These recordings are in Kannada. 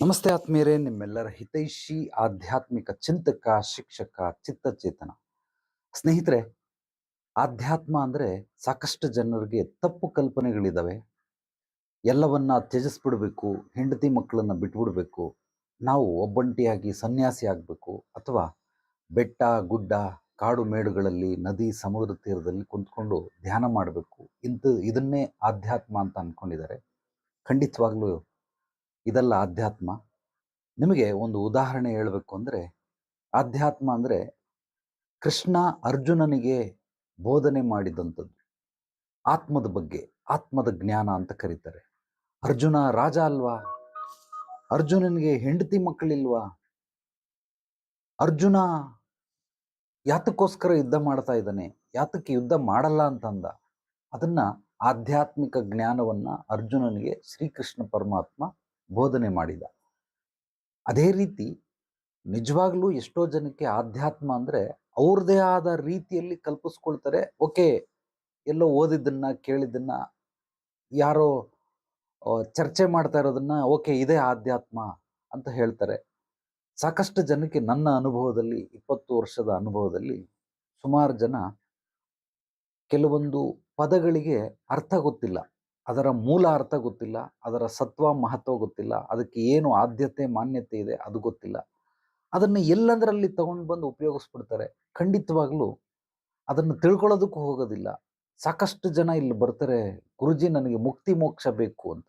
ನಮಸ್ತೆ ಆತ್ಮೀಯರೇ, ನಿಮ್ಮೆಲ್ಲರ ಹಿತೈಷಿ, ಆಧ್ಯಾತ್ಮಿಕ ಚಿಂತಕ, ಶಿಕ್ಷಕ, ಚಿತ್ತಚೇತನ. ಸ್ನೇಹಿತರೆ, ಆಧ್ಯಾತ್ಮ ಅಂದರೆ ಸಾಕಷ್ಟು ಜನರಿಗೆ ತಪ್ಪು ಕಲ್ಪನೆಗಳಿದ್ದಾವೆ ಎಲ್ಲವನ್ನ ತ್ಯಜಿಸ್ಬಿಡ್ಬೇಕು, ಹೆಂಡತಿ ಮಕ್ಕಳನ್ನ ಬಿಟ್ಬಿಡ್ಬೇಕು, ನಾವು ಒಬ್ಬಂಟಿಯಾಗಿ ಸನ್ಯಾಸಿ ಆಗಬೇಕು, ಅಥವಾ ಬೆಟ್ಟ, ಗುಡ್ಡ, ಕಾಡು ಮೇಡುಗಳಲ್ಲಿ, ನದಿ, ಸಮುದ್ರ ತೀರದಲ್ಲಿ ಕುಂತ್ಕೊಂಡು ಧ್ಯಾನ ಮಾಡಬೇಕು. ಇಂಥ ಇದನ್ನೇ ಆಧ್ಯಾತ್ಮ ಅಂತ ಅಂದ್ಕೊಂಡಿದ್ದಾರೆ ಖಂಡಿತವಾಗ್ಲೂ ಇದಲ್ಲ ಆಧ್ಯಾತ್ಮ. ನಿಮಗೆ ಒಂದು ಉದಾಹರಣೆ ಹೇಳಬೇಕು ಅಂದರೆ, ಆಧ್ಯಾತ್ಮ ಅಂದರೆ ಕೃಷ್ಣ ಅರ್ಜುನನಿಗೆ ಬೋಧನೆ ಮಾಡಿದಂಥದ್ದು. ಆತ್ಮದ ಬಗ್ಗೆ, ಆತ್ಮದ ಜ್ಞಾನ ಅಂತ ಕರೀತಾರೆ. ಅರ್ಜುನ ರಾಜ ಅಲ್ವಾ? ಅರ್ಜುನನಿಗೆ ಹೆಂಡತಿ ಮಕ್ಕಳಿಲ್ವಾ? ಅರ್ಜುನ ಯಾತಕ್ಕೋಸ್ಕರ ಯುದ್ಧ ಮಾಡ್ತಾ ಇದ್ದಾನೆ? ಯಾತಕ್ಕೆ ಯುದ್ಧ ಮಾಡಲ್ಲ ಅಂತಂದ? ಅದನ್ನ ಆಧ್ಯಾತ್ಮಿಕ ಜ್ಞಾನವನ್ನ ಅರ್ಜುನನಿಗೆ ಶ್ರೀಕೃಷ್ಣ ಪರಮಾತ್ಮ ಬೋಧನೆ ಮಾಡಿದ. ಅದೇ ರೀತಿ ನಿಜವಾಗ್ಲೂ ಎಷ್ಟೋ ಜನಕ್ಕೆ ಆಧ್ಯಾತ್ಮ ಅಂದರೆ ಅವ್ರದೇ ಆದ ರೀತಿಯಲ್ಲಿ ಕಲ್ಪಿಸ್ಕೊಳ್ತಾರೆ. ಓಕೆ, ಎಲ್ಲೋ ಓದಿದ್ದನ್ನ, ಕೇಳಿದ್ದನ್ನ, ಯಾರೋ ಚರ್ಚೆ ಮಾಡ್ತಾ ಇರೋದನ್ನ ಓಕೆ, ಇದೇ ಆಧ್ಯಾತ್ಮ ಅಂತ ಹೇಳ್ತಾರೆ. ಸಾಕಷ್ಟು ಜನಕ್ಕೆ ನನ್ನ ಅನುಭವದಲ್ಲಿ, ಇಪ್ಪತ್ತು ವರ್ಷದ ಅನುಭವದಲ್ಲಿ ಸುಮಾರು ಜನ ಕೆಲವೊಂದು ಪದಗಳಿಗೆ ಅರ್ಥ ಗೊತ್ತಿಲ್ಲ. ಅದರ ಮೂಲ ಅರ್ಥ ಗೊತ್ತಿಲ್ಲ, ಅದರ ಸತ್ವ ಮಹತ್ವ ಗೊತ್ತಿಲ್ಲ, ಅದಕ್ಕೆ ಏನು ಆದ್ಯತೆ ಮಾನ್ಯತೆ ಇದೆ ಅದು ಗೊತ್ತಿಲ್ಲ. ಅದನ್ನು ಎಲ್ಲಂದ್ರಲ್ಲಿ ತಗೊಂಡು ಬಂದು ಉಪಯೋಗಿಸ್ಬಿಡ್ತಾರೆ? ಖಂಡಿತವಾಗ್ಲೂ ಅದನ್ನು ತಿಳ್ಕೊಳ್ಳೋದಕ್ಕೂ ಹೋಗೋದಿಲ್ಲ. ಸಾಕಷ್ಟು ಜನ ಇಲ್ಲಿ ಬರ್ತಾರೆ, ಗುರುಜಿ ನನಗೆ ಮುಕ್ತಿ ಮೋಕ್ಷ ಬೇಕು ಅಂತ.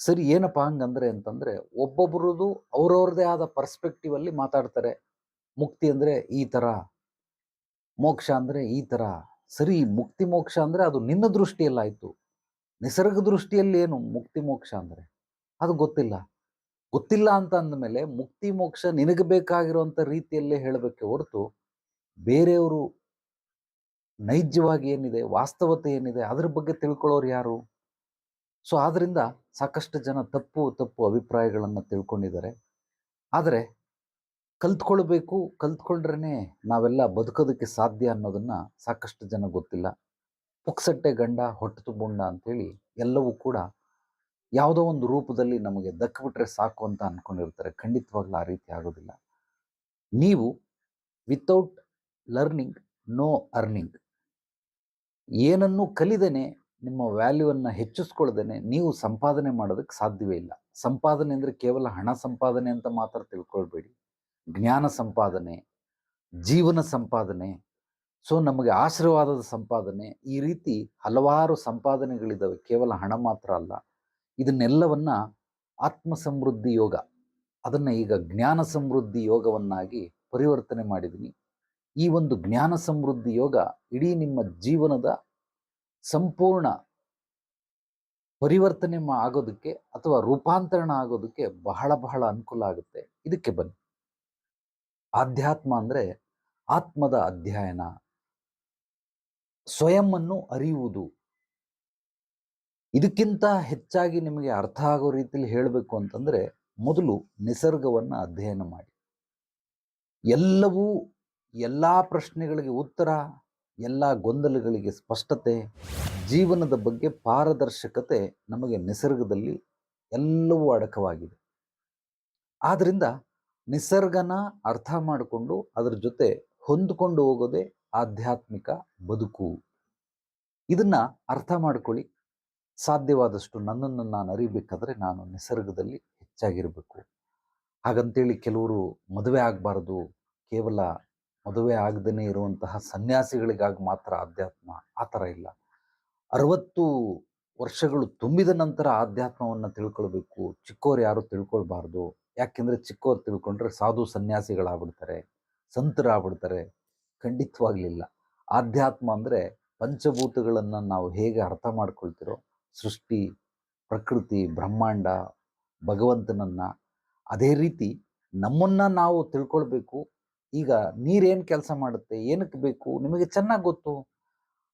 ಸರಿ, ಏನಪ್ಪ ಹಂಗಂದ್ರೆ ಅಂತಂದ್ರೆ ಒಬ್ಬೊಬ್ಬರದು ಅವ್ರವ್ರದೇ ಆದ ಪರ್ಸ್ಪೆಕ್ಟಿವ್ ಅಲ್ಲಿ ಮಾತಾಡ್ತಾರೆ. ಮುಕ್ತಿ ಅಂದ್ರೆ ಈ ತರ ಮೋಕ್ಷ ಅಂದ್ರೆ ಈ ತರ ಸರಿ ಮುಕ್ತಿ ಮೋಕ್ಷ ಅಂದ್ರೆ ಅದು ನಿನ್ನ ದೃಷ್ಟಿಯಲ್ಲಿ ಆಯಿತು ನಿಸರ್ಗ ದೃಷ್ಟಿಯಲ್ಲಿ ಏನು ಮುಕ್ತಿ ಮೋಕ್ಷ ಅಂದ್ರೆ? ಅದು ಗೊತ್ತಿಲ್ಲ. ಗೊತ್ತಿಲ್ಲ ಅಂತ ಅಂದಮೇಲೆ ಮುಕ್ತಿ ಮೋಕ್ಷ ನಿನಗೆ ಬೇಕಾಗಿರುವಂಥ ರೀತಿಯಲ್ಲೇ ಹೇಳಬೇಕೆ ಹೊರತು ಬೇರೆಯವರು ನೈಜವಾಗಿ ಏನಿದೆ, ವಾಸ್ತವತೆ ಏನಿದೆ, ಅದ್ರ ಬಗ್ಗೆ ತಿಳ್ಕೊಳ್ಳೋರು ಯಾರು? ಸೊ ಆದ್ದರಿಂದ ಸಾಕಷ್ಟು ಜನ ತಪ್ಪು ತಪ್ಪು ಅಭಿಪ್ರಾಯಗಳನ್ನು ತಿಳ್ಕೊಂಡಿದ್ದಾರೆ. ಆದರೆ ಕಲ್ತ್ಕೊಳ್ಬೇಕು ಕಲ್ತ್ಕೊಂಡ್ರೇ ನಾವೆಲ್ಲ ಬದುಕೋದಕ್ಕೆ ಸಾಧ್ಯ ಅನ್ನೋದನ್ನ ಸಾಕಷ್ಟು ಜನ ಗೊತ್ತಿಲ್ಲ. ಪುಕ್ಸಟ್ಟೆ ಗಂಡ, ಹೊಟ್ಟು ತುಂಬುಂಡ ಅಂತೇಳಿ ಎಲ್ಲವೂ ಕೂಡ ಯಾವುದೋ ಒಂದು ರೂಪದಲ್ಲಿ ನಮಗೆ ದಕ್ಕಿಬಿಟ್ರೆ ಸಾಕು ಅಂತ ಅನ್ಕೊಂಡಿರ್ತಾರೆ. ಖಂಡಿತವಾಗ್ಲೂ ಆ ರೀತಿ ಆಗೋದಿಲ್ಲ. ನೀವು ವಿತೌಟ್ ಲರ್ನಿಂಗ್ ನೋ ಅರ್ನಿಂಗ್ ಏನನ್ನು ಕಲಿದೇನೆ ನಿಮ್ಮ ವ್ಯಾಲ್ಯೂವನ್ನು ಹೆಚ್ಚಿಸ್ಕೊಳ್ದೇನೆ ನೀವು ಸಂಪಾದನೆ ಮಾಡೋದಕ್ಕೆ ಸಾಧ್ಯವೇ ಇಲ್ಲ. ಸಂಪಾದನೆ ಅಂದರೆ ಕೇವಲ ಹಣ ಸಂಪಾದನೆ ಅಂತ ಮಾತ್ರ ತಿಳ್ಕೊಳ್ಬೇಡಿ. ಜ್ಞಾನ ಸಂಪಾದನೆ, ಜೀವನ ಸಂಪಾದನೆ. ಸೊ, ನಮಗೆ ಆಶೀರ್ವಾದದ ಸಂಪಾದನೆ. ಈ ರೀತಿ ಹಲವಾರು ಸಂಪಾದನೆಗಳಿದ್ದಾವೆ ಕೇವಲ ಹಣ ಮಾತ್ರ ಅಲ್ಲ. ಇದನ್ನೆಲ್ಲವನ್ನ ಆತ್ಮ ಸಮೃದ್ಧಿ ಯೋಗ, ಅದನ್ನು ಈಗ ಜ್ಞಾನ ಸಮೃದ್ಧಿ ಯೋಗವನ್ನಾಗಿ ಪರಿವರ್ತನೆ ಮಾಡಿದ್ದೀನಿ ಈ ಒಂದು ಜ್ಞಾನ ಸಮೃದ್ಧಿ ಯೋಗ ಇಡೀ ನಿಮ್ಮ ಜೀವನದ ಸಂಪೂರ್ಣ ಪರಿವರ್ತನೆ ಆಗೋದಕ್ಕೆ ಅಥವಾ ರೂಪಾಂತರಣ ಆಗೋದಕ್ಕೆ ಬಹಳ ಬಹಳ ಅನುಕೂಲ ಆಗುತ್ತೆ. ಇದಕ್ಕೆ ಬನ್ನಿ. ಆಧ್ಯಾತ್ಮ ಅಂದರೆ ಆತ್ಮದ ಅಧ್ಯಯನ. ಸ್ವಯಂವನ್ನು ಅರಿಯುವುದು. ಇದಕ್ಕಿಂತ ಹೆಚ್ಚಾಗಿ ನಿಮಗೆ ಅರ್ಥ ಆಗೋ ರೀತಿಯಲ್ಲಿ ಹೇಳಬೇಕು ಅಂತಂದರೆ ಮೊದಲು ನಿಸರ್ಗವನ್ನು ಅಧ್ಯಯನ ಮಾಡಿ. ಎಲ್ಲವೂ ಎಲ್ಲ ಪ್ರಶ್ನೆಗಳಿಗೆ ಉತ್ತರ, ಎಲ್ಲ ಗೊಂದಲಗಳಿಗೆ ಸ್ಪಷ್ಟತೆ, ಜೀವನದ ಬಗ್ಗೆ ಪಾರದರ್ಶಕತೆ ನಮಗೆ ನಿಸರ್ಗದಲ್ಲಿ ಎಲ್ಲವೂ ಅಡಕವಾಗಿದೆ. ಆದ್ರಿಂದ ನಿಸರ್ಗನ ಅರ್ಥ ಮಾಡಿಕೊಂಡು ಅದರ ಜೊತೆ ಹೊಂದಿಕೊಂಡು ಹೋಗೋದೇ ಆಧ್ಯಾತ್ಮಿಕ ಬದುಕು. ಇದನ್ನ ಅರ್ಥ ಮಾಡ್ಕೊಳ್ಳಿ. ಸಾಧ್ಯವಾದಷ್ಟು ನನ್ನನ್ನು ನಾನು ಅರಿಬೇಕಾದ್ರೆ ನಾನು ನಿಸರ್ಗದಲ್ಲಿ ಹೆಚ್ಚಾಗಿರಬೇಕು. ಹಾಗಂತೇಳಿ ಕೆಲವರು ಮದುವೆ ಆಗಬಾರ್ದು. ಕೇವಲ ಮದುವೆ ಆಗದೇ ಇರುವಂತಹ ಸನ್ಯಾಸಿಗಳಿಗಾಗಿ ಮಾತ್ರ ಆಧ್ಯಾತ್ಮ ಆ ಥರ ಇಲ್ಲ. ಅರವತ್ತು ವರ್ಷಗಳು ತುಂಬಿದ ನಂತರ ಆಧ್ಯಾತ್ಮವನ್ನು ತಿಳ್ಕೊಳ್ಬೇಕು. ಚಿಕ್ಕವರು ಯಾರು ತಿಳ್ಕೊಳ್ಬಾರ್ದು. ಯಾಕೆಂದ್ರೆ ಚಿಕ್ಕವ್ರು ತಿಳ್ಕೊಂಡ್ರೆ ಸಾಧು ಸನ್ಯಾಸಿಗಳಾಗ್ಬಿಡ್ತಾರೆ, ಸಂತರಾಗ್ಬಿಡ್ತಾರೆ, ಖಂಡಿತವಾಗ್ಲಿಲ್ಲ. ಆಧ್ಯಾತ್ಮ ಅಂದರೆ ಪಂಚಭೂತಗಳನ್ನು ನಾವು ಹೇಗೆ ಅರ್ಥ ಮಾಡ್ಕೊಳ್ತಿರೋ ಸೃಷ್ಟಿ, ಪ್ರಕೃತಿ, ಬ್ರಹ್ಮಾಂಡ, ಭಗವಂತನನ್ನು ಅದೇ ರೀತಿ ನಮ್ಮನ್ನು ನಾವು ತಿಳ್ಕೊಳ್ಬೇಕು. ಈಗ ನೀರೇನು ಕೆಲಸ ಮಾಡುತ್ತೆ ಏನಕ್ಕೆ ಬೇಕು, ನಿಮಗೆ ಚೆನ್ನಾಗಿ ಗೊತ್ತು.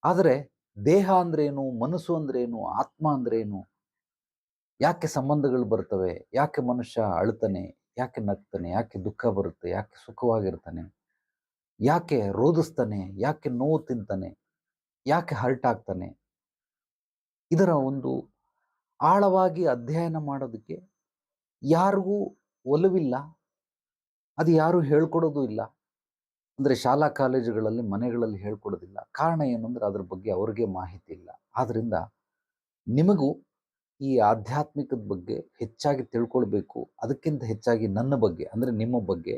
ಆದರೆ ದೇಹ ಅಂದ್ರೇನು, ಮನಸ್ಸು ಅಂದ್ರೇನು, ಆತ್ಮ ಅಂದ್ರೇನು ಯಾಕೆ ಸಂಬಂಧಗಳು ಬರ್ತವೆ ಯಾಕೆ ಮನುಷ್ಯ ಅಳ್ತಾನೆ ಯಾಕೆ ನಗ್ತಾನೆ? ಯಾಕೆ ದುಃಖ ಬರುತ್ತೆ? ಯಾಕೆ ಸುಖವಾಗಿರ್ತಾನೆ? ಯಾಕೆ ರೋಧಿಸ್ತಾನೆ? ಯಾಕೆ ನೋವು ತಿಂತಾನೆ? ಯಾಕೆ ಹರ್ಟ್ ಆಗ್ತಾನೆ? ಇದರ ಒಂದು ಆಳವಾಗಿ ಅಧ್ಯಯನ ಮಾಡೋದಕ್ಕೆ ಯಾರಿಗೂ ಒಲವಿಲ್ಲ. ಅದು ಯಾರು ಹೇಳ್ಕೊಡೋದು ಇಲ್ಲ. ಅಂದರೆ ಶಾಲಾ ಕಾಲೇಜುಗಳಲ್ಲಿ ಮನೆಗಳಲ್ಲಿ ಹೇಳ್ಕೊಡೋದಿಲ್ಲ. ಕಾರಣ ಏನು ಅಂದರೆ ಅದ್ರ ಬಗ್ಗೆ ಅವ್ರಿಗೆ ಮಾಹಿತಿ ಇಲ್ಲ. ಆದ್ದರಿಂದ ನಿಮಗೂ ಈ ಆಧ್ಯಾತ್ಮಿಕದ ಬಗ್ಗೆ ಹೆಚ್ಚಾಗಿ ತಿಳ್ಕೊಳ್ಬೇಕು. ಅದಕ್ಕಿಂತ ಹೆಚ್ಚಾಗಿ ನನ್ನ ಬಗ್ಗೆ, ಅಂದರೆ ನಿಮ್ಮ ಬಗ್ಗೆ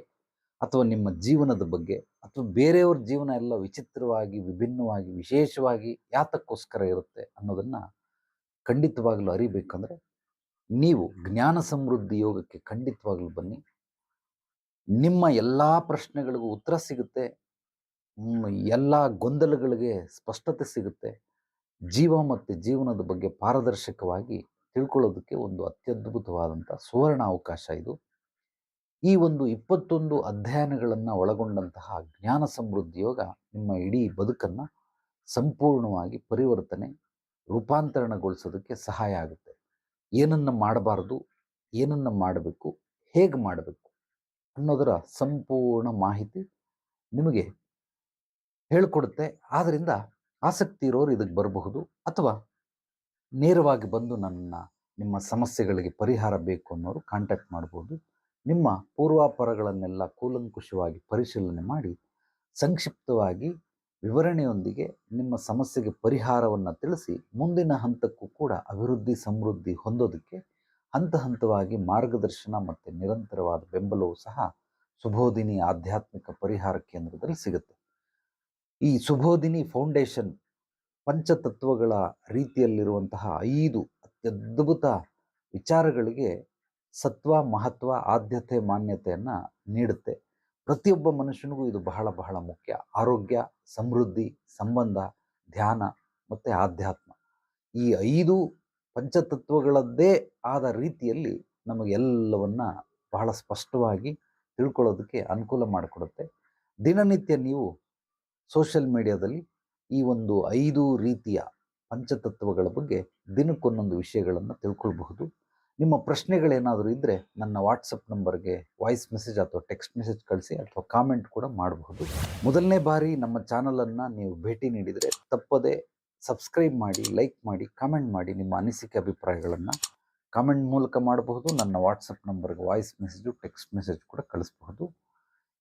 ಅಥವಾ ನಿಮ್ಮ ಜೀವನದ ಬಗ್ಗೆ ಅಥವಾ ಬೇರೆಯವ್ರ ಜೀವನ ಎಲ್ಲ ವಿಚಿತ್ರವಾಗಿ, ವಿಭಿನ್ನವಾಗಿ, ವಿಶೇಷವಾಗಿ ಯಾತಕ್ಕೋಸ್ಕರ ಇರುತ್ತೆ ಅನ್ನೋದನ್ನು ಖಂಡಿತವಾಗಲೂ ಅರಿಬೇಕಂದ್ರೆ ನೀವು ಜ್ಞಾನ ಸಮೃದ್ಧಿ ಯೋಗಕ್ಕೆ ಖಂಡಿತವಾಗಲೂ ಬನ್ನಿ. ನಿಮ್ಮ ಎಲ್ಲ ಪ್ರಶ್ನೆಗಳಿಗೂ ಉತ್ತರ ಸಿಗುತ್ತೆ. ಎಲ್ಲ ಗೊಂದಲಗಳಿಗೆ ಸ್ಪಷ್ಟತೆ ಸಿಗುತ್ತೆ. ಜೀವ ಮತ್ತು ಜೀವನದ ಬಗ್ಗೆ ಪಾರದರ್ಶಕವಾಗಿ ತಿಳ್ಕೊಳ್ಳೋದಕ್ಕೆ ಒಂದು ಅತ್ಯದ್ಭುತವಾದಂಥ ಸುವರ್ಣ ಅವಕಾಶ ಇದು. ಈ ಒಂದು ಇಪ್ಪತ್ತೊಂದು ಅಧ್ಯಯನಗಳನ್ನು ಒಳಗೊಂಡಂತಹ ಜ್ಞಾನ ಸಮೃದ್ಧಿ ಯೋಗ ನಿಮ್ಮ ಇಡೀ ಬದುಕನ್ನು ಸಂಪೂರ್ಣವಾಗಿ ಪರಿವರ್ತನೆ, ರೂಪಾಂತರಣಗೊಳಿಸೋದಕ್ಕೆ ಸಹಾಯ ಆಗುತ್ತೆ. ಏನನ್ನು ಮಾಡಬಾರ್ದು, ಏನನ್ನು ಮಾಡಬೇಕು, ಹೇಗೆ ಮಾಡಬೇಕು ಅನ್ನೋದರ ಸಂಪೂರ್ಣ ಮಾಹಿತಿ ನಿಮಗೆ ಹೇಳಿಕೊಡುತ್ತೆ. ಆದ್ದರಿಂದ ಆಸಕ್ತಿ ಇರೋರು ಇದಕ್ಕೆ ಬರಬಹುದು ಅಥವಾ ನೇರವಾಗಿ ಬಂದು ನನ್ನ, ನಿಮ್ಮ ಸಮಸ್ಯೆಗಳಿಗೆ ಪರಿಹಾರ ಬೇಕು ಅನ್ನೋರು ಕಾಂಟ್ಯಾಕ್ಟ್ ಮಾಡ್ಬೋದು. ನಿಮ್ಮ ಪೂರ್ವಾಪರಗಳನ್ನೆಲ್ಲ ಕೂಲಂಕುಷವಾಗಿ ಪರಿಶೀಲನೆ ಮಾಡಿ, ಸಂಕ್ಷಿಪ್ತವಾಗಿ ವಿವರಣೆಯೊಂದಿಗೆ ನಿಮ್ಮ ಸಮಸ್ಯೆಗೆ ಪರಿಹಾರವನ್ನು ತಿಳಿಸಿ ಮುಂದಿನ ಹಂತಕ್ಕೂ ಕೂಡ ಅಭಿವೃದ್ಧಿ, ಸಮೃದ್ಧಿ ಹೊಂದೋದಕ್ಕೆ ಹಂತ ಹಂತವಾಗಿ ಮಾರ್ಗದರ್ಶನ ಮತ್ತು ನಿರಂತರವಾದ ಬೆಂಬಲವೂ ಸಹ ಸುಬೋಧಿನಿ ಆಧ್ಯಾತ್ಮಿಕ ಪರಿಹಾರ ಕೇಂದ್ರದಲ್ಲಿ ಸಿಗುತ್ತೆ. ಈ ಸುಬೋಧಿನಿ ಫೌಂಡೇಶನ್ ಪಂಚತತ್ವಗಳ ರೀತಿಯಲ್ಲಿರುವಂತಹ ಐದು ಅತ್ಯದ್ಭುತ ವಿಚಾರಗಳಿಗೆ ಸತ್ವ, ಮಹತ್ವ, ಆದ್ಯತೆ, ಮಾನ್ಯತೆಯನ್ನು ನೀಡುತ್ತೆ. ಪ್ರತಿಯೊಬ್ಬ ಮನುಷ್ಯನಿಗೂ ಇದು ಬಹಳ ಬಹಳ ಮುಖ್ಯ. ಆರೋಗ್ಯ, ಸಮೃದ್ಧಿ, ಸಂಬಂಧ, ಧ್ಯಾನ ಮತ್ತು ಆಧ್ಯಾತ್ಮ. ಈ ಐದು ಪಂಚತತ್ವಗಳದ್ದೇ ಆದ ರೀತಿಯಲ್ಲಿ ನಮಗೆಲ್ಲವನ್ನ ಬಹಳ ಸ್ಪಷ್ಟವಾಗಿ ತಿಳ್ಕೊಳ್ಳೋದಕ್ಕೆ ಅನುಕೂಲ ಮಾಡಿಕೊಡುತ್ತೆ. ದಿನನಿತ್ಯ ನೀವು ಸೋಷಿಯಲ್ ಮೀಡಿಯಾದಲ್ಲಿ ಈ ಒಂದು ಐದು ರೀತಿಯ ಪಂಚತತ್ವಗಳ ಬಗ್ಗೆ ದಿನಕ್ಕೊಂದೊಂದು ವಿಷಯಗಳನ್ನು ತಿಳ್ಕೊಳ್ಬಹುದು. ನಿಮ್ಮ ಪ್ರಶ್ನೆಗಳೇನಾದರೂ ಇದ್ದರೆ ನನ್ನ ವಾಟ್ಸಪ್ ನಂಬರ್ಗೆ ವಾಯ್ಸ್ ಮೆಸೇಜ್ ಅಥವಾ ಟೆಕ್ಸ್ಟ್ ಮೆಸೇಜ್ ಕಳಿಸಿ ಅಥವಾ ಕಾಮೆಂಟ್ ಕೂಡ ಮಾಡಬಹುದು. ಮೊದಲನೇ ಬಾರಿ ನಮ್ಮ ಚಾನಲನ್ನು ನೀವು ಭೇಟಿ ನೀಡಿದರೆ ತಪ್ಪದೆ ಸಬ್ಸ್ಕ್ರೈಬ್ ಮಾಡಿ, ಲೈಕ್ ಮಾಡಿ, ಕಾಮೆಂಟ್ ಮಾಡಿ ನಿಮ್ಮ ಅನಿಸಿಕೆ ಅಭಿಪ್ರಾಯಗಳನ್ನು ಕಾಮೆಂಟ್ ಮೂಲಕ ಮಾಡಬಹುದು. ನನ್ನ ವಾಟ್ಸಪ್ ನಂಬರ್ಗೆ ವಾಯ್ಸ್ ಮೆಸೇಜು, ಟೆಕ್ಸ್ಟ್ ಮೆಸೇಜ್ ಕೂಡ ಕಳಿಸ್ಬಹುದು.